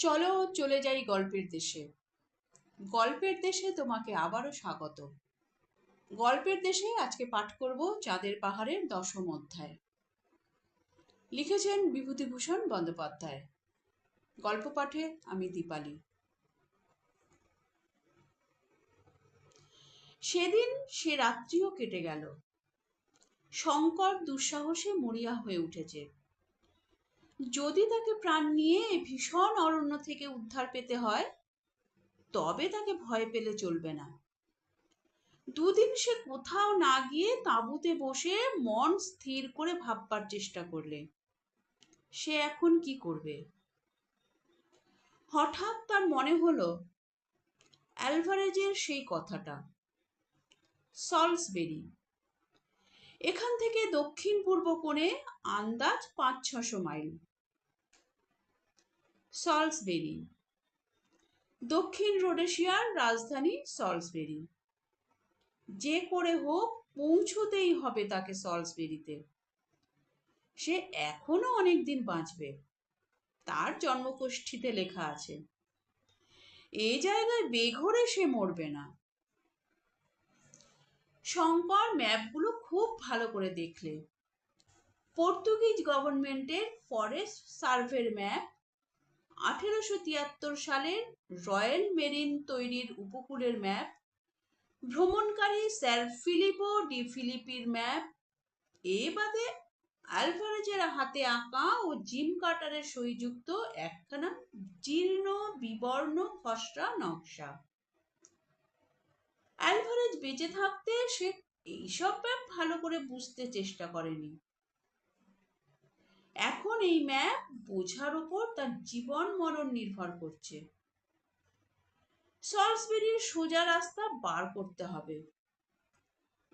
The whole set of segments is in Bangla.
চলো চলে যাই গল্পের দেশে। গল্পের দেশে তোমাকে আবারও স্বাগত। গল্পের দেশে আজকে পাঠ করব চাঁদের পাহাড়ের দশম অধ্যায়। লিখেছেন বিভূতিভূষণ বন্দ্যোপাধ্যায়। গল্প পাঠে আমি দীপালি। সেদিন সে রাত্রিও কেটে গেল। শঙ্কর দুঃসাহসে মরিয়া হয়ে উঠেছে। যদি তাকে প্রাণ নিয়ে ভীষণ অরণ্য থেকে উদ্ধার পেতে হয়, তবে তাকে ভয় পেলে চলবে না। দুদিন সে কোথাও না গিয়ে তাঁবুতে বসে মন স্থির করে ভাববার চেষ্টা করলে। সে এখন কি করবে? হঠাৎ তার মনে হলো, অ্যালভারেজের সেই কথাটা। সলসবেরি। এখান থেকে দক্ষিণ পূর্ব কোণে আন্দাজ পাঁচ ছশো মাইল। সলসবেরি। দক্ষিণ রোডেশিয়ার রাজধানী সলসবেরি। যে করে হোক পৌঁছতেই হবে তাকে সলসবেরিতে। সে এখনও অনেক দিন বাঁচবে। তার জন্মকোষ্ঠীতে লেখা আছে এই জায়গায় বেঘরে সে মরবে না। শঙ্কর ম্যাপগুলো খুব ভালো করে দেখলে। পর্তুগিজ গভর্নমেন্টের ফরেস্ট সার্ভের ম্যাপ আঠেরোশো তিয়াত্তর সালের রয়্যাল মেরিন তৈরির উপকূলের ম্যাপ, ভ্রমণকারী স্যার ফিলিপো ডি ফিলিপির ম্যাপ, এ বাদে অ্যালভারেজের হাতে আঁকা ও জিম কাটারের সইযুক্ত একখানা জীর্ণ বিবর্ণ খসড়া নকশা। অ্যালভারেজ বেঁচে থাকতে সে এইসব ম্যাপ ভালো করে বুঝতে চেষ্টা করেনি। এখন এই ম্যাপ বোঝার উপর তার জীবন মরণ নির্ভর করছে। সলসবেরির সোজা রাস্তা বার করতে হবে।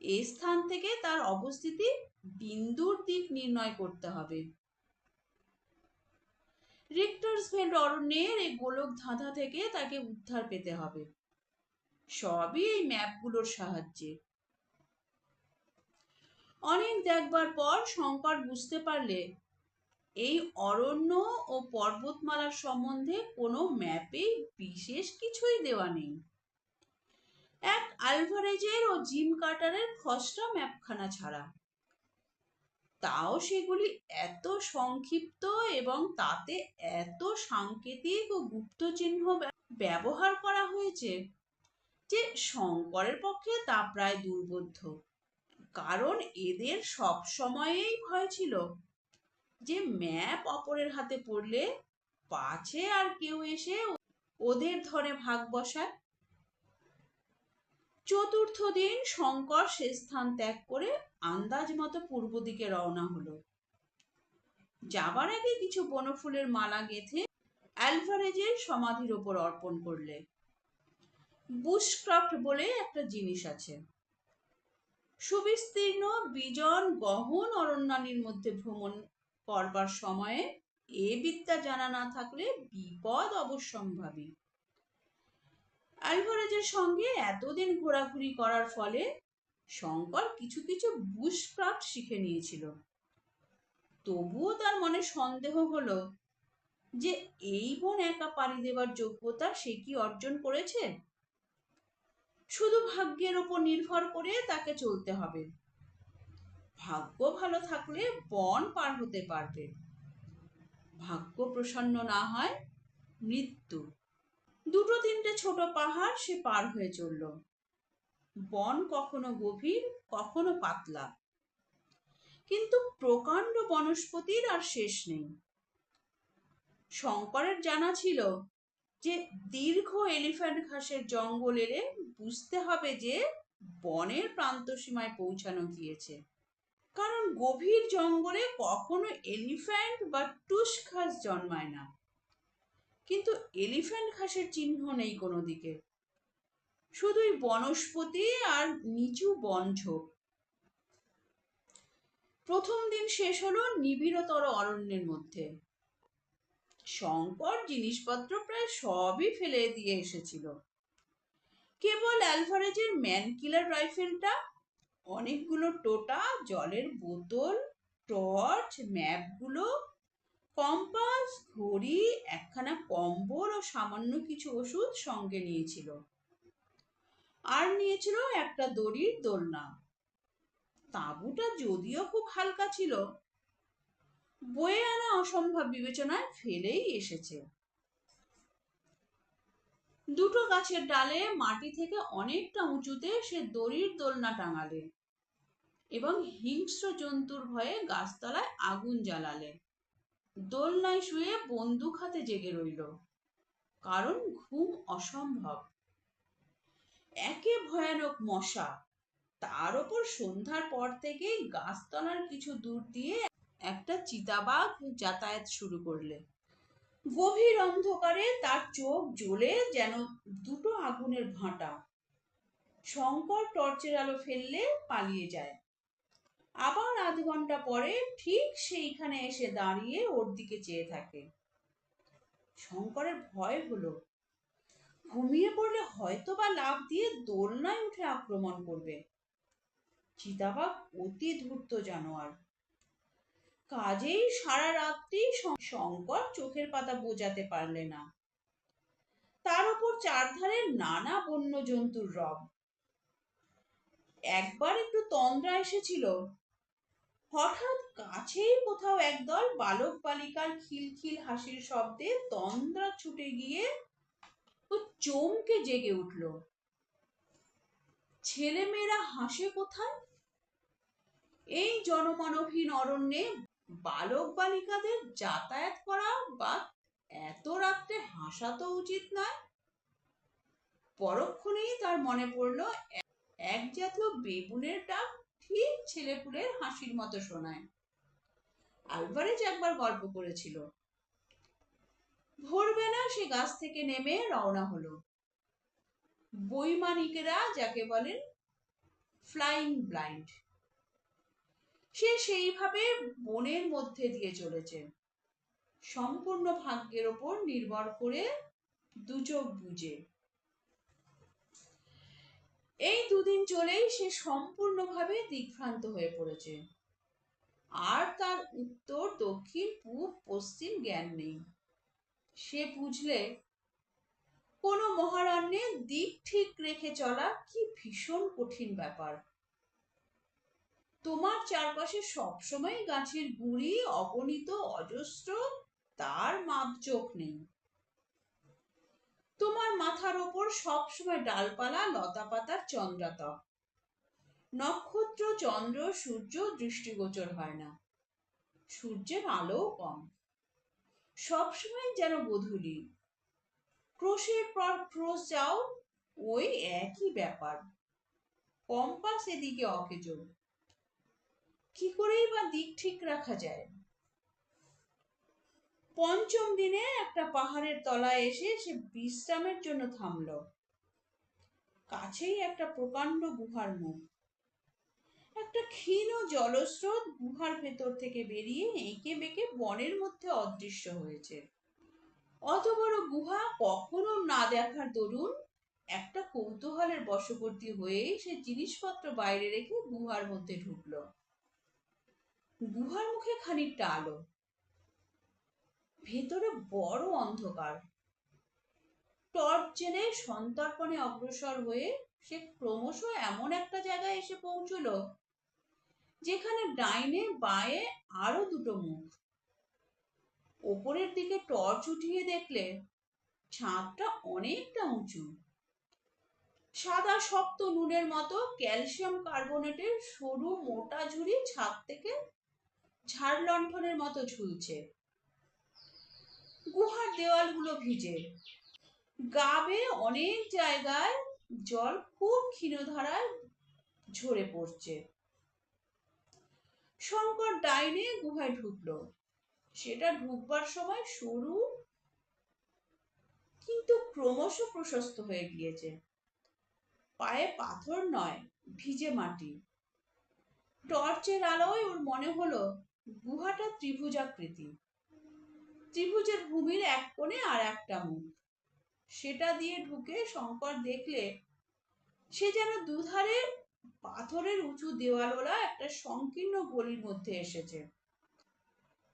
এই স্থান থেকে তার অবস্থিতি বিন্দুর দিক নির্ণয় করতে হবে। রিক্টার্সভেল অরণ্যের এই গোলক ধাঁধা থেকে তাকে উদ্ধার পেতে হবে। সবই এই ম্যাপগুলোর সাহায্যে। অনেক দেখবার পর শঙ্কর বুঝতে পারলে এই অরণ্য ও পর্বতমালার সম্বন্ধে কোনো ম্যাপে বিশেষ কিছুই দেওয়া নেই। এক আলভারেজের ও জিম কাটারের খসড়া ম্যাপখানা ছাড়া। তাও সেগুলি এত সংক্ষিপ্ত এবং তাতে এত সাংকেতিক ও গুপ্ত চিহ্ন ব্যবহার করা হয়েছে যে শঙ্করের পক্ষে তা প্রায় দুর্বোধ্য। কারণ এদের সব সময়েই ভয় ছিল যে ম্যাপ অপরের হাতে পড়লে পাছে আর কেউ এসে ওদের ধরে ভাগ বসায়। চতুর্থ দিন শঙ্কর সে স্থান ত্যাগ করে আন্দাজ মতো পূর্ব দিকে রওনা হলো। যাবার আগে কিছু বনফুলের মালা গেঁথে অ্যালভারেজের সমাধির ওপর অর্পণ করলে। বুশক্রাফট বলে একটা জিনিস আছে। সুবিস্তীর্ণ, বিজন, গহন, অরণ্যানীর মধ্যে ভ্রমণ করবার সময়ে এ বিদ্যা জানা না থাকলে বিপদ অবশ্যম্ভাবী অ্যালভারেজের সঙ্গে এতদিন ঘোরাঘুরি করার ফলে শঙ্কর কিছু কিছু বুশক্রাফট শিখে নিয়েছিল। তবুও তার মনে সন্দেহ হলো যে এই বোন একা পাড়ি দেবার যোগ্যতা সে কি অর্জন করেছে? শুধু ভাগ্যের ওপর নির্ভর করে তাকে চলতে হবে। ভাগ্য ভালো থাকলে বন পার হতে পারবে। ভাগ্য প্রসন্ন না হয় মৃত্যু। দুটো তিনটে ছোট পাহাড় সে পার হয়ে চলল। বন কখনো গভীর, কখনো পাতলা। কিন্তু প্রকাণ্ড বনস্পতির আর শেষ নেই। শঙ্করের জানা ছিল যে দীর্ঘ এলিফ্যান্ট ঘাসের জঙ্গল এলে বুঝতে হবে যে বনের প্রান্ত সীমায় পৌঁছানো গিয়েছে। কারণ গভীর জঙ্গলে কখনো এলিফ্যান্ট বা টুস ঘাস জন্মায় না। কিন্তু এলিফ্যান্ট ঘাসের চিহ্ন নেই কোনো দিকে। শুধুই বনস্পতি আর নিচু বনঝোপ প্রথম দিন শেষ হলো নিবিড়তর অরণ্যের মধ্যে। শঙ্কর জিনিসপত্র প্রায় সবই ফেলে দিয়ে এসেছিল। কেবল অ্যালভারেজের ম্যান কিলার রাইফেলটা অনেকগুলো টোটা, জলের বোতল, টর্চ, ম্যাপগুলো, কম্পাস, ঘড়ি, একখানা কম্বল ও সামান্য কিছু ওষুধ সঙ্গে নিয়েছিল। আর নিয়েছিল একটা দড়ির দোলনা। তাঁবুটা যদিও খুব হালকা ছিল বয়ে আনা অসম্ভব বিবেচনায় ফেলেই এসেছে। দুটো গাছের ডালে মাটি থেকে অনেকটা উঁচুতে সে দড়ির দোলনা টাঙালে এবং হিংস্র জন্তুর ভয়ে গাছতলায় আগুন জ্বালালে। দোলনায় শুয়ে বন্দুক হাতে জেগে রইল, কারণ ঘুম অসম্ভব। একে ভয়ানক মশা, তার ওপর সন্ধ্যার পর থেকেই গাছতলার কিছু দূর দিয়ে একটা চিতাবাঘ যাতায়াত শুরু করলে। গভীর অন্ধকারে তার চোখ জ্বলে যেন দুটো আগুনের ভাঁটা। শঙ্কর টর্চের আলো ফেললে পালিয়ে যায়। আবার আধ ঘণ্টা পরে ঠিক সেইখানে এসে দাঁড়িয়ে ওর দিকে চেয়ে থাকে। শঙ্করের ভয় হলো। ঘুমিয়ে পড়লে হয়তো বা লাভ দিয়ে দোলনায় উঠে আক্রমণ করবে। চিতাবাঘ অতি ধূর্ত জানোয়ার। কাজেই সারা রাত্রি শঙ্কর চোখের পাতা বোঝাতে পারলে না। তার উপর চারধারে নানা বন্য জন্তুর রব। একবার একটু তন্দ্রা এসেছিল। হঠাৎ কাছেই কোথাও একদল বালক বালিকার খিলখিল হাসির শব্দে তন্দ্রা ছুটে গিয়ে ও চমকে জেগে উঠল। ছেলেমেয়েরা হাসে কোথায়? এই জনমানবহীন অরণ্যে বালক বালিকাদের যাতায়াত করা বা এত রাত্রে হাসা তো উচিত নয়। পরক্ষণেই তার মনে পড়ল, এক জাতীয় বেবুনের ডাক ঠিক ছেলেপুলের হাসির মতো শোনায়। আলভারেজ একবার গল্প করেছিল। ভোরবেলা সে গাছ থেকে নেমে রওনা হলো। বৈমানিকেরা যাকে বলেন, ফ্লাইং ব্লাইন্ড। সে সেইভাবে বনের মধ্যে দিয়ে চলেছে। সম্পূর্ণ ভাগ্যের ওপর নির্ভর করে দুচোখ বুঝে এই দুদিন চলেই সে সম্পূর্ণভাবে দিগ্ভ্রান্ত হয়ে পড়েছে। আর তার উত্তর, দক্ষিণ, পূব, পশ্চিম জ্ঞান নেই। সে বুঝলে, কোনো মহারণ্যে দিক ঠিক রেখে চলা কি ভীষণ কঠিন ব্যাপার। তোমার চারপাশে সবসময় গাছের গুড়ি, অগণিত অজস্র, তার মাপজোক নেই। তোমার মাথার ওপর সবসময় ডালপালা লতা পাতার চন্দ্রাতক নক্ষত্র, চন্দ্র, সূর্য, দৃষ্টিগোচর হয় না। সূর্যের আলোও কম। সবসময় যেন গধূলি ক্রোশের পর ক্রোশ যাও, ওই একই ব্যাপার। কম্পাস এদিকে অকেজো। কি করেই বা দিক ঠিক রাখা যায়? পঞ্চম দিনে একটা পাহাড়ের তলায় এসে সে বিশ্রামের জন্য থামল। কাছেই একটা প্রকাণ্ড গুহার মুখ। একটা ক্ষীণ জলস্রোত গুহার ভেতর থেকে বেরিয়ে এঁকে বেঁকে বনের মধ্যে অদৃশ্য হয়েছে। অত বড় গুহা কখনো না দেখার দরুন একটা কৌতূহলের বশবর্তী হয়ে সে জিনিসপত্র বাইরে রেখে গুহার মধ্যে ঢুকলো। গুহার মুখে খানিকটা আলো। ভেতরে বড় অন্ধকার। টর্চ জেলে সন্তর্পণে অগ্রসর হয়ে সে ক্রমশ এমন একটা জায়গায় এসে পৌঁছলো, যেখানে ডাইনে বায়ে আরও দুটো মুখ। ওপরের দিকে টর্চ উঠিয়ে দেখলে ছাদটা অনেকটা উঁচু। সাদা শক্ত নুনের মতো ক্যালসিয়াম কার্বনেটের সরু মোটা ঝুড়ি ছাদ থেকে ঝাড় লণ্ঠনের মতো ঝুলছে। গুহার দেওয়ালগুলো ভিজে। গাবে অনেক জায়গায় জল খুব ক্ষীণ ধারায় ঝরে পড়ছে। শঙ্কর ডাইনে গুহায় ঢুকলো। সেটা ঢুকবার সময় সরু, কিন্তু ক্রমশ প্রশস্ত হয়ে গিয়েছে। পায়ে পাথর নয়, ভিজে মাটি। টর্চের আলোয় ওর মনে হলো গুহাটা ত্রিভুজাকৃতি। ত্রিভুজের ভূমির এক কোণে আর একটা মুখ। সেটা দিয়ে ঢুকে শঙ্কর দেখলে, সে যেন দুধারে পাথরের উঁচু দেওয়ালওয়ালা একটা সংকীর্ণ গলির মধ্যে এসেছে।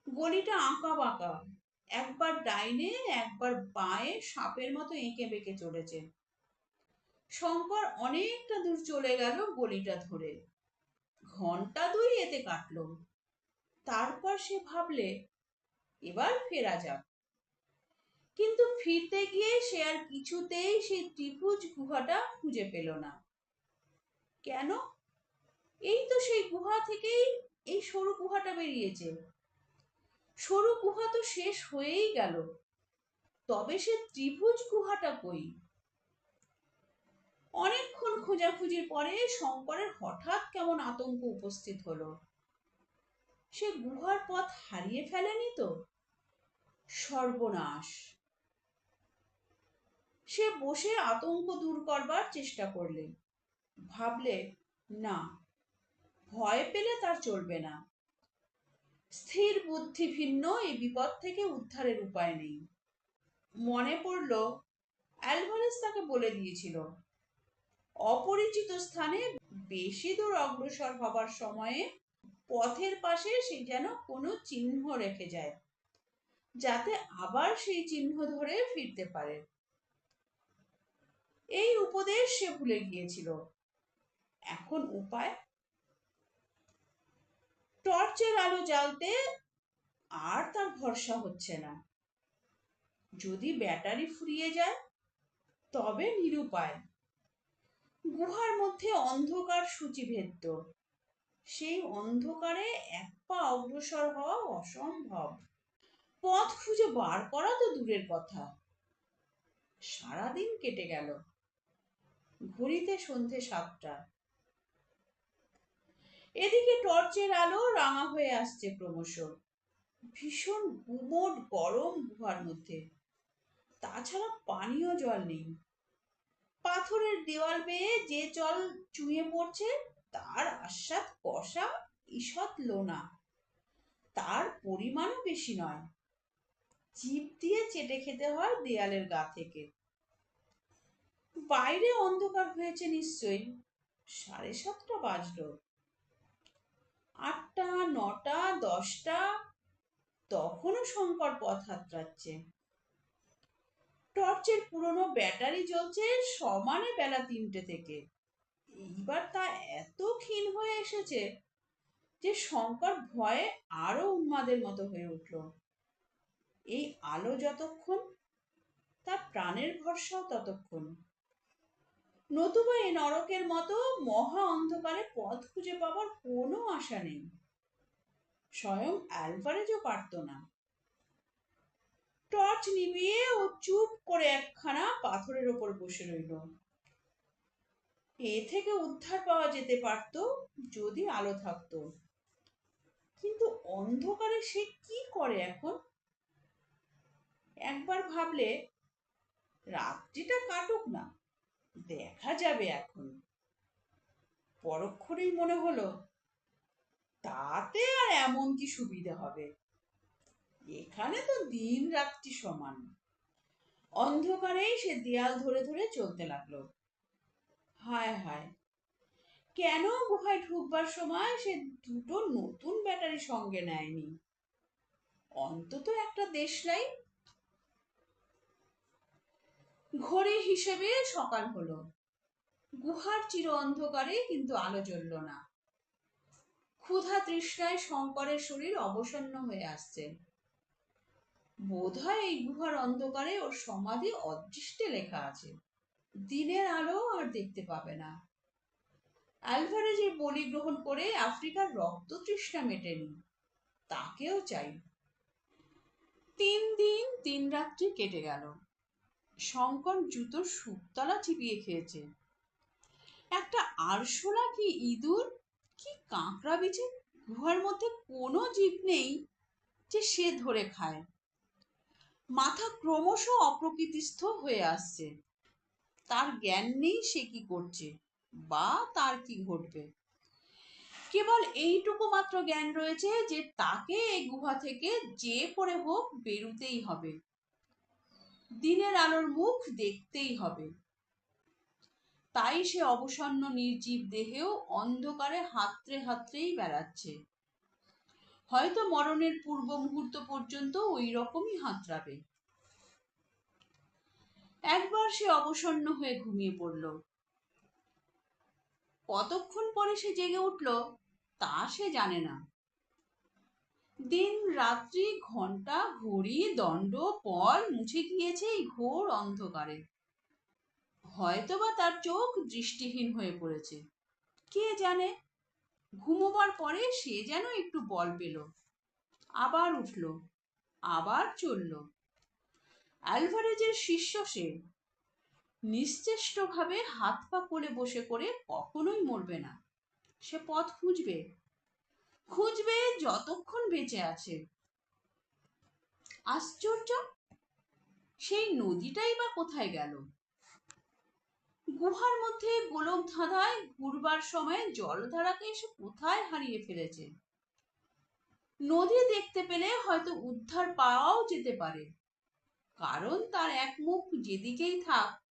গলিটা আঁকা বাঁকা একবার ডাইনে, একবার বাঁয়ে সাপের মতো এঁকে বেঁকে চলেছে। শঙ্কর অনেকটা দূর চলে গেল গলিটা ধরে। ঘণ্টা দুই এতে কাটলো। তারপর সে ভাবলে, এবার ফেরা যাক। কিন্তু ফিরতে গিয়ে সে আর কিছুতেই সেই ত্রিভুজ গুহাটা খুঁজে পেল না। কেন? এই তো সেই গুহা থেকেই এই সরু গুহাটা বেরিয়েছে। সরু গুহা তো শেষ হয়েই গেল। তবে সে ত্রিভুজ গুহাটা কই? অনেকক্ষণ খোঁজাখুঁজির পরে শঙ্করের হঠাৎ কেমন আতঙ্ক উপস্থিত হলো। সে গুহার পথ হারিয়ে ফেলেনি তো? সর্বনাশ। সে বসে আতঙ্ক দূর করবার চেষ্টা করলে। ভাবলে, না, ভয় পেলে তার চলবে না। স্থির বুদ্ধি ভিন্ন এই বিপদ থেকে উদ্ধারের উপায় নেই। মনে পড়ল, অ্যালভারেস তাকে বলে দিয়েছিল, অপরিচিত স্থানে বেশি দূর অগ্রসর হবার সময়ে পথের পাশে সে যেন কোনো চিহ্ন রেখে যায়, যাতে আবার সেই চিহ্ন ধরে ফিরতে পারে। এই উপদেশ সে ভুলে গিয়েছিল। এখন উপায়? টর্চের আলো জ্বালতে আর তার ভরসা হচ্ছে না। যদি ব্যাটারি ফুরিয়ে যায়, তবে নিরুপায়। গুহার মধ্যে অন্ধকার সূচিভেদ্য। সেই অন্ধকারে এক পা অগ্রসর হওয়া অসম্ভব। পথ খুঁজে বার করা তো দূরের কথা। সারাদিন কেটে গেল। ঘড়িতে সন্ধে সাতটা। এদিকে টর্চের আলো রাঙা হয়ে আসছে ক্রমশ। ভীষণ গুমট গরম গুহার মধ্যে। তাছাড়া পানীয় জল নেই। পাথরের দেওয়াল বেয়ে যে জল চুঁয়ে পড়ছে তার আস্বাদ কষা ঈষৎ লোনা। তার পরিমাণও বেশি নয়। জিভ দিয়ে চেটে খেতে হয় দেয়ালের গা থেকে। বাইরে অন্ধকার হয়েছে নিশ্চয়ই। সাড়ে সাতটা বাজলো। আটটা, নটা, দশটা, তখনও শঙ্কর পথ হাতড়াচ্ছে। টর্চের পুরনো ব্যাটারি জ্বলছে সমানে বেলা তিনটে থেকে। এইবার তা এত ক্ষীণ হয়ে এসেছে যে শঙ্কর ভয়ে আরও উন্মাদের মতো হয়ে উঠল। এই আলো যতক্ষণ, তার প্রাণের ভরসাও ততক্ষণ। নতুবা এ নরকের মতো মহা অন্ধকারে পথ খুঁজে পাবার কোনো আশা নেই। স্বয়ং অ্যালভারেজও পারত না। টর্চ নিভিয়ে ও চুপ করে একখানা পাথরের ওপর বসে রইল। এ থেকে উদ্ধার পাওয়া যেতে পারত যদি আলো থাকতো। কিন্তু অন্ধকারে সে কি করে এখন? একবার ভাবলে, রাত্রিটা কাটুক না, দেখা যাবে এখন। পরক্ষণেই মনে হলো, তাতে আর এমন কি সুবিধা হবে? এখানে তো দিন রাত্রি সমান। অন্ধকারেই সে দেয়াল ধরে ধরে চলতে লাগল। হায় হায়। কেন গুহায় ঢুকবার সময় সে দুটো নতুন ব্যাটারি সঙ্গে নেয়নি? অন্তত একটা দেশলাই ঘড়ি হিসেবে সকাল হলো। গুহার চির অন্ধকারে কিন্তু আলো জ্বলল না। ক্ষুধা তৃষ্ণায় শঙ্করের শরীর অবসন্ন হয়ে আসছে। বোধহয় এই গুহার অন্ধকারে ওর সমাধি অদৃষ্টে লেখা আছে। দিনের আলো আর দেখতে পাবে না। অ্যালভারেজের বলি গ্রহণ করে আফ্রিকার রক্ত তৃষ্ণা মেটেনি। তাকেও চাই। তিন দিন, তিন রাত্রি কেটে গেল। শঙ্কর জুতোর সুপতলা চিপিয়ে খেয়েছে। একটা আরশোলা কি ইঁদুর? কি কাঁকড়া বিছে গুহার মধ্যে কোনো জীব নেই যে সে ধরে খায়। মাথা ক্রমশ অপ্রকৃতিস্থ হয়ে আসছে। তার জ্ঞান নেই সে কি করছে বা তার কি ঘটবে? কেবল এইটুকু মাত্র জ্ঞান রয়েছে যে তাকে এই গুহা থেকে যে করে হোক বেরুতেই হবে। দিনের আলোর মুখ দেখতেই হবে। তাই সে অবসন্ন নির্জীব দেহেও অন্ধকারে হাতড়ে হাতড়েই বেড়াচ্ছে। হয়তো মরণের পূর্ব মুহূর্ত পর্যন্ত ওই রকমই হাতড়াবে। একবার সে অবসন্ন হয়ে ঘুমিয়ে পড়ল। কতক্ষণ পরে সে জেগে উঠল, তা সে জানে না। দিন, রাত্রি ঘণ্টা ঘড়ি, দণ্ড, পল মুছে গিয়েছে এই ঘোর অন্ধকারে। হয়তোবা তার চোখ দৃষ্টিহীন হয়ে পড়েছে। কে জানে? ঘুমোবার পরে সে যেন একটু বল পেল। আবার উঠল, আবার চলল। অ্যালভারেজের শিষ্য সে নিশ্চেষ্টভাবে হাত পা করে বসে করে কখনোই মরবে না। সে পথ খুঁজবে। খুঁজবে যতক্ষণ বেঁচে আছে। আশ্চর্য? সেই নদীটাই বা কোথায় গেল? গুহার মধ্যে গোলক ধাঁধায় ঘুরবার সময় জলধারাকে এসে কোথায় হারিয়ে ফেলেছে? নদী দেখতে পেলে হয়তো উদ্ধার পাওয়াও যেতে পারে। কারণ তার এক মুখ যেদিকেই থাক,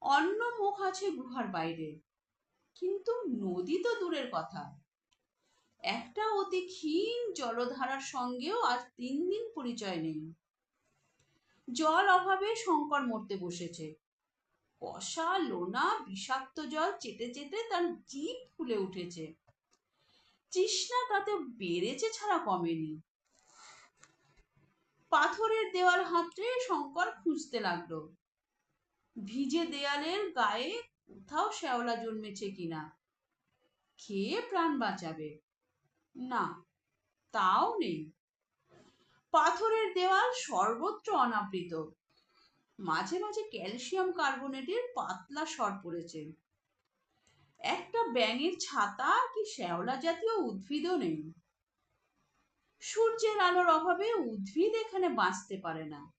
অন্য মুখ আছে গুহার বাইরে। কিন্তু নদী তো দূরের কথা। একটা অতি ক্ষীণ জলধারার সঙ্গেও আজ তিন দিন পরিচয় নেই। জল অভাবে শঙ্কর মরতে বসেছে। কষা, লোনা, বিষাক্ত জল চেটে চেটে তার জিভ ফুলে উঠেছে। তৃষ্ণা তাতে বেড়েছে ছাড়া কমেনি। পাথরের দেওয়াল হাতড়ে শঙ্কর খুঁজতে লাগল। ভিজে দেয়ালের গায়ে কোথাও শ্যাওলা জন্মেছে কিনা? খেয়ে প্রাণ বাঁচাবে? না, তাও নেই। পাথরের দেওয়াল সর্বত্র অনাবৃত। মাঝে মাঝে ক্যালসিয়াম কার্বনেটের পাতলা স্বর পড়েছে। একটা ব্যাঙের ছাতা কি শ্যাওলা জাতীয় উদ্ভিদও নেই? সূর্যের আলোর অভাবে উদ্ভিদ এখানে বাঁচতে পারে না।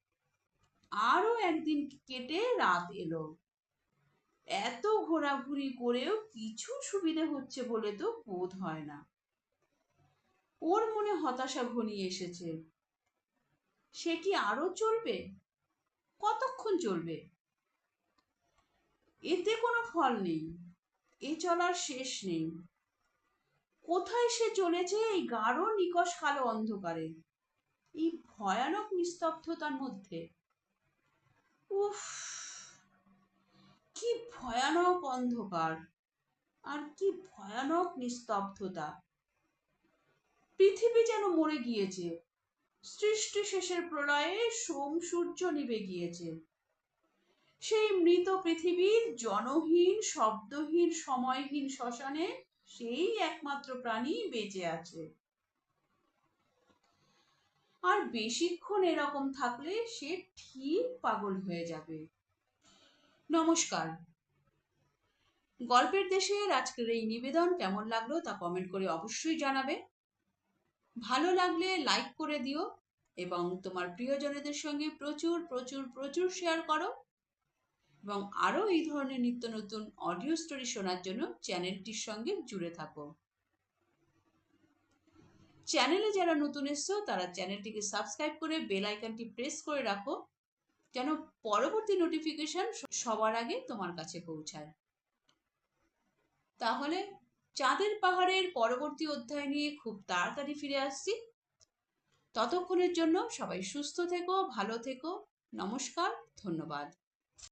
আরও একদিন কেটে রাত এলো। এত ঘোরাঘুরি করেও কিছু সুবিধে হচ্ছে বলে তো বোধ হয় না। ওর মনে হতাশা ঘনিয়ে এসেছে। সে কি আরও চলবে? কতক্ষণ চলবে? এতে কোনো ফল নেই। এ চলার শেষ নেই। কোথায় সে চলেছে? এই গাঢ় নিকশ কালো অন্ধকারে। এই ভয়ানক নিস্তব্ধতার মধ্যে। উফ, কি ভয়ানক অন্ধকার। আর কি ভয়ানক নিস্তব্ধতা। পৃথিবী যেন মরে গিয়েছে। সৃষ্টি শেষের প্রলয়ে সোম সূর্য নিভে গিয়েছে। সেই মৃত পৃথিবীর জনহীন, শব্দহীন, সময়হীন শ্মশানে সেই একমাত্র প্রাণী বেঁচে আছে। আর বেশিক্ষণ এরকম থাকলে সে ঠিক পাগল হয়ে যাবে। নমস্কার। গল্পের দেশের আজকের এই নিবেদন কেমন লাগল তা কমেন্ট করে অবশ্যই জানাবে। ভালো লাগলে লাইক করে দিও এবং তোমার প্রিয়জনেদের সঙ্গে প্রচুর প্রচুর প্রচুর শেয়ার করো। এবং আরও এই ধরনের নিত্য নতুন অডিও স্টোরি শোনার জন্য চ্যানেলটির সঙ্গে জুড়ে থাকো। চ্যানেলে যারা নতুন এসছো, তারা চ্যানেলটিকে সাবস্ক্রাইব করে বেল আইকনটি প্রেস করে রাখো, যেন পরবর্তী নোটিফিকেশন সবার আগে তোমার কাছে পৌঁছায়। তাহলে চাঁদের পাহাড়ের পরবর্তী অধ্যায় নিয়ে খুব তাড়াতাড়ি ফিরে আসছি। ততক্ষণের জন্য সবাই সুস্থ থেকো, ভালো থেকো, নমস্কার, ধন্যবাদ।